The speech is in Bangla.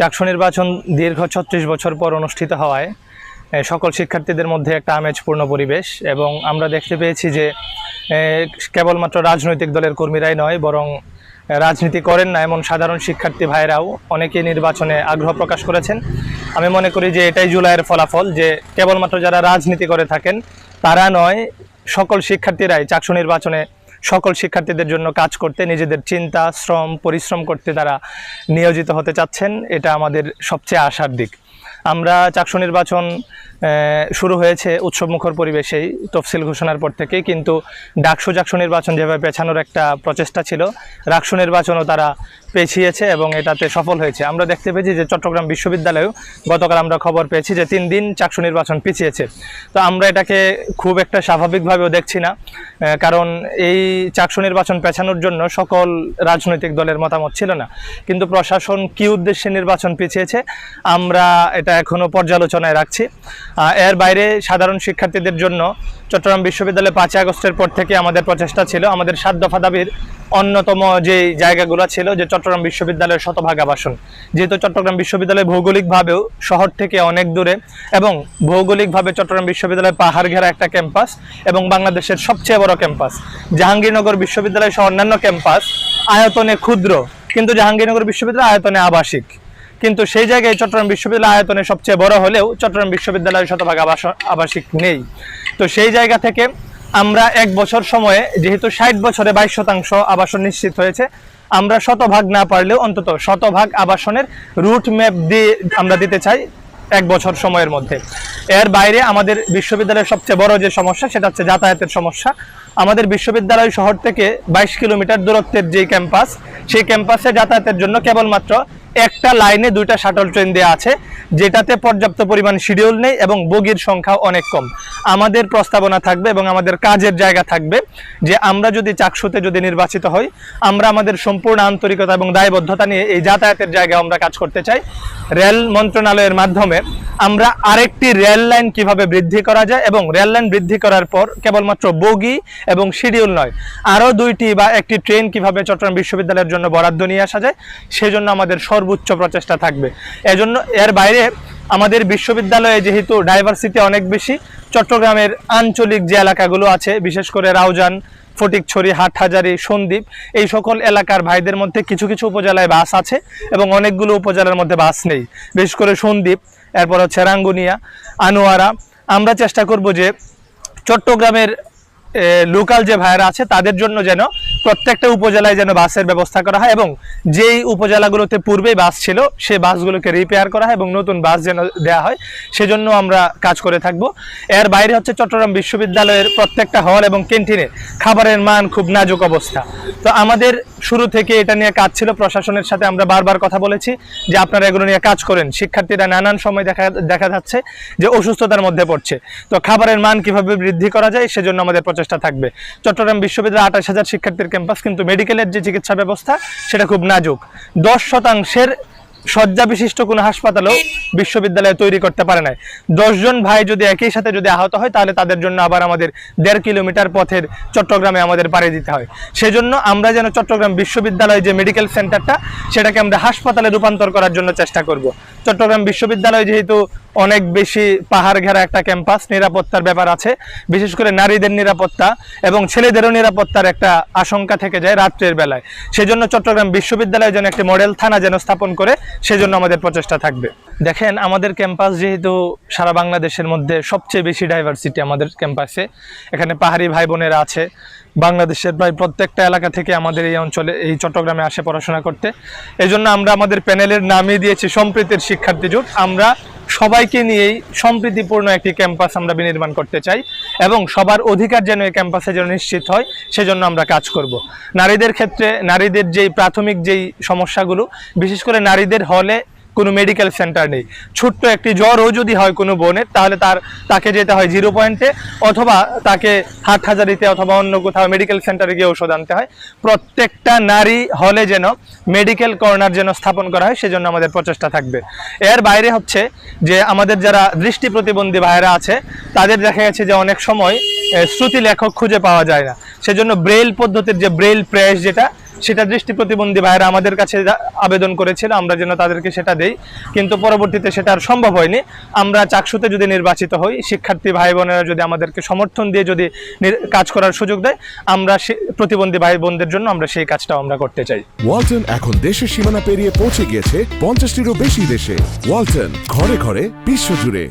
চাকসু নির্বাচন দীর্ঘ ছত্রিশ বছর পর অনুষ্ঠিত হওয়ায় সকল শিক্ষার্থীদের মধ্যে একটা আমেজপূর্ণ পরিবেশ এবং আমরা দেখতে পেয়েছি যে কেবলমাত্র রাজনৈতিক দলের কর্মীরাই নয়, বরং রাজনীতি করেন না এমন সাধারণ শিক্ষার্থী ভাইরাও অনেকে নির্বাচনে আগ্রহ প্রকাশ করেছেন। আমি মনে করি যে এটাই জুলাইয়ের ফলাফল যে, কেবলমাত্র যারা রাজনীতি করে থাকেন, তারা নয়, সকল শিক্ষার্থীরাই চাকসু নির্বাচনে সকল শিক্ষার্থীদের জন্য কাজ করতে, নিজেদের চিন্তা, শ্রম, পরিশ্রম করতে তারা নিয়োজিত হতে চাচ্ছেন, এটা আমাদের সবচেয়ে আশার দিক। আমরা চাকসু নির্বাচন শুরু হয়েছে উৎসবমুখর পরিবেশেই তফসিল ঘোষণার পর থেকেই কিন্তু ডাকসু জাকসু নির্বাচন যেভাবে পেছানোর একটা প্রচেষ্টা ছিল, রাকসু নির্বাচনও তারা পেছিয়েছে এবং এটাতে সফল হয়েছে। আমরা দেখতে পেয়েছি যে চট্টগ্রাম বিশ্ববিদ্যালয়েও গতকাল আমরা খবর পেয়েছি যে তিন দিন চাকসু নির্বাচন পিছিয়েছে। তো আমরা এটাকে খুব একটা স্বাভাবিকভাবেও দেখছি না কারণ এই চাকসু নির্বাচন পেছানোর জন্য সকল রাজনৈতিক দলের মতামত ছিল না। কিন্তু প্রশাসন কি উদ্দেশ্যে নির্বাচন পিছিয়েছে, আমরা এটা এখনও পর্যালোচনায় রাখছি। এর বাইরে সাধারণ শিক্ষার্থীদের জন্য চট্টগ্রাম বিশ্ববিদ্যালয়ে পাঁচই আগস্টের পর থেকে আমাদের প্রচেষ্টা ছিল, আমাদের সাত দফা দাবির অন্যতম যে জায়গাগুলো ছিল যে চট্টগ্রাম বিশ্ববিদ্যালয়ের শতভাগ আবাসন। যেহেতু চট্টগ্রাম বিশ্ববিদ্যালয় ভৌগোলিকভাবেও শহর থেকে অনেক দূরে এবং ভৌগোলিকভাবে চট্টগ্রাম বিশ্ববিদ্যালয় পাহাড় ঘেরা একটা ক্যাম্পাস এবং বাংলাদেশের সবচেয়ে বড় ক্যাম্পাস। জাহাঙ্গীরনগর বিশ্ববিদ্যালয় সহ অন্যান্য ক্যাম্পাস আয়তনে ক্ষুদ্র, কিন্তু জাহাঙ্গীরনগর বিশ্ববিদ্যালয় আয়তনে আবাসিক। কিন্তু সেই জায়গায় চট্টগ্রাম বিশ্ববিদ্যালয় আয়তনে সবচেয়ে বড় হলেও চট্টগ্রাম বিশ্ববিদ্যালয় শতভাগ আবাস- আবাসিক নেই। তো সেই জায়গা থেকে আমরা এক বছর সময়ে, যেহেতু ষাট বছরে বাইশ শতাংশ আবাসন নিশ্চিত হয়েছে, আমরা শতভাগ না পারলেও অন্তত শতভাগ আবাসনের রুট ম্যাপ দিয়ে আমরা দিতে চাই এক বছর সময়ের মধ্যে। এর বাইরে আমাদের বিশ্ববিদ্যালয়ের সবচেয়ে বড় যে সমস্যা, সেটা হচ্ছে যাতায়াতের সমস্যা। আমাদের বিশ্ববিদ্যালয় শহর থেকে বাইশ কিলোমিটার দূরত্বের যে ক্যাম্পাস, সেই ক্যাম্পাসে যাতায়াতের জন্য কেবলমাত্র একটা লাইনে দুইটা শাটল ট্রেন দেওয়া আছে, যেটাতে পর্যাপ্ত পরিমাণ শিডিউল নেই এবং বগির সংখ্যা অনেক কম। আমাদের প্রস্তাবনা থাকবে এবং আমাদের কাজের জায়গা থাকবে যে আমরা যদি চাকসুতে যদি নির্বাচিত হই, আমরা আমাদের সম্পূর্ণ আন্তরিকতা এবং দায়বদ্ধতা নিয়ে এই যাতায়াতের জায়গায় আমরা কাজ করতে চাই। রেল মন্ত্রণালয়ের মাধ্যমে আমরা আরেকটি রেল লাইন কীভাবে বৃদ্ধি করা যায় এবং রেল লাইন বৃদ্ধি করার পর কেবলমাত্র বগি এবং শিডিউল নয়, আরও দুইটি বা একটি ট্রেন কীভাবে চট্টগ্রাম বিশ্ববিদ্যালয়ের জন্য বরাদ্দ নিয়ে আসা যায়, সেজন্য আমাদের সর্বোচ্চ প্রচেষ্টা থাকবে। এজন্য এর বাইরে আমাদের বিশ্ববিদ্যালয়ে যেহেতু ডাইভার্সিটি অনেক বেশি, চট্টগ্রামের আঞ্চলিক যে এলাকাগুলো আছে, বিশেষ করে রাউজান, ফটিকছড়ি, হাটহাজারি, সন্দ্বীপ, এই সকল এলাকার ভাইদের মধ্যে কিছু কিছু উপজেলায় বাস আছে এবং অনেকগুলো উপজেলার মধ্যে বাস নেই। বিশেষ করে সন্দ্বীপ, এরপর হচ্ছে রাঙ্গুনিয়া, আনোয়ারা। আমরা চেষ্টা করব যে চট্টগ্রামের লোকাল যে ভাইয়েরা আছে, তাদের জন্য যেন প্রত্যেকটা উপজেলায় যেন বাসের ব্যবস্থা করা হয় এবং যেই উপজেলাগুলোতে পূর্বেই বাস ছিল সেই বাসগুলোকে রিপেয়ার করা হয় এবং নতুন বাস যেন দেওয়া হয়, সেজন্য আমরা কাজ করে থাকব। এর বাইরে হচ্ছে চট্টগ্রাম বিশ্ববিদ্যালয়ের প্রত্যেকটা হল এবং ক্যান্টিনে খাবারের মান খুব নাজুক অবস্থা। তো আমাদের শুরু থেকে এটা নিয়ে কাজ ছিল, প্রশাসনের সাথে আমরা বারবার কথা বলেছি যে আপনারা এগুলো নিয়ে কাজ করেন। শিক্ষার্থীরা নানান সময় দেখা দেখা যাচ্ছে যে অসুস্থতার মধ্যে পড়ছে। তো খাবারের মান কীভাবে বৃদ্ধি করা যায়, সেজন্য আমাদের প্রচেষ্টা থাকবে। চট্টগ্রাম বিশ্ববিদ্যালয় আঠাশ হাজার শিক্ষার্থীর ক্যাম্পাস, কিন্তু মেডিকেলের যে চিকিৎসা ব্যবস্থা, সেটা খুব নাজুক। দশ শতাংশের শয্যা বিশিষ্ট কোনো হাসপাতালও বিশ্ববিদ্যালয়ে তৈরি করতে পারে নাই। দশজন ভাই যদি একই সাথে যদি আহত হয়, তাহলে তাদের জন্য আবার আমাদের দেড় কিলোমিটার পথের চট্টগ্রামে আমাদের পাড়ি দিতে হয়। সেজন্য আমরা যেন চট্টগ্রাম বিশ্ববিদ্যালয় যে মেডিকেল সেন্টারটা, সেটাকে আমরা হাসপাতালে রূপান্তর করার জন্য চেষ্টা করব। চট্টগ্রাম বিশ্ববিদ্যালয় যেহেতু অনেক বেশি পাহাড় ঘেরা একটা ক্যাম্পাস, নিরাপত্তার ব্যাপার আছে। বিশেষ করে নারীদের নিরাপত্তা এবং ছেলেদেরও নিরাপত্তার একটা আশঙ্কা থেকে যায় রাত্রের বেলায়। সেজন্য চট্টগ্রাম বিশ্ববিদ্যালয় যেন একটি মডেল থানা যেন স্থাপন করে, সেজন্য আমাদের প্রচেষ্টা থাকবে। দেখেন, আমাদের ক্যাম্পাস যেহেতু সারা বাংলাদেশের মধ্যে সবচেয়ে বেশি ডাইভার্সিটি আমাদের ক্যাম্পাসে। এখানে পাহাড়ি ভাই বোনেরা আছে। বাংলাদেশের প্রায় প্রত্যেকটা এলাকা থেকে আমাদের এই অঞ্চলে, এই চট্টগ্রামে আসে পড়াশোনা করতে। এই জন্য আমরা আমাদের প্যানেলের নামই দিয়েছি, সম্প্রীতির শিক্ষার্থী জোট। আমরা সবাইকে নিয়েই সম্প্রীতিপূর্ণ একটি ক্যাম্পাস আমরা বিনির্মাণ করতে চাই এবং সবার অধিকার যেন এই ক্যাম্পাসে যেন নিশ্চিত হয়, সেজন্য আমরা কাজ করব। নারীদের ক্ষেত্রে, নারীদের যেই প্রাথমিক যেই সমস্যাগুলো, বিশেষ করে নারীদের হলে কোনো মেডিকেল সেন্টার নেই। ছোট্ট একটি জ্বরও যদি হয় কোনো বোনের তাহলে তার, তাকে যেতে হয় জিরো পয়েন্টে অথবা তাকে হাট হাজারিতে অথবা অন্য কোথাও মেডিকেল সেন্টারে গিয়ে ওষুধ আনতে হয়। প্রত্যেকটা নারী হলে যেন মেডিকেল কর্নার যেন স্থাপন করা হয়, সেজন্য আমাদের প্রচেষ্টা থাকবে। এর বাইরে হচ্ছে যে আমাদের যারা দৃষ্টি প্রতিবন্ধী ভাইয়েরা আছে, তাদের দেখা গেছে যে অনেক সময় শ্রুতি লেখক খুঁজে পাওয়া যায় না। সেজন্য ব্রেল পদ্ধতির যে ব্রেল প্রেস যেটা সেটা দৃষ্টি প্রতিবন্ধী ভাইয়েরা আমাদের কাছে আবেদন করেছিল, আমরা যেন তাদেরকে সেটা দেই। কিন্তু পরবর্তীতে সেটা আর সম্ভব হয়নি। আমরা চাকসুতে যদি নির্বাচিত হই, শিক্ষার্থী ভাই বোনেরা যদি আমাদেরকে সমর্থন দিয়ে যদি কাজ করার সুযোগ দেয়, আমরা প্রতিবন্ধী ভাই বোনদের জন্য আমরা সেই কাজটাও আমরা করতে চাই। ওয়ালটন এখন দেশের সীমানা পেরিয়ে পৌঁছে গিয়েছে পঞ্চাশটিরও বেশি দেশে। ওয়ালটন ঘরে ঘরে বিশ্বজুড়ে।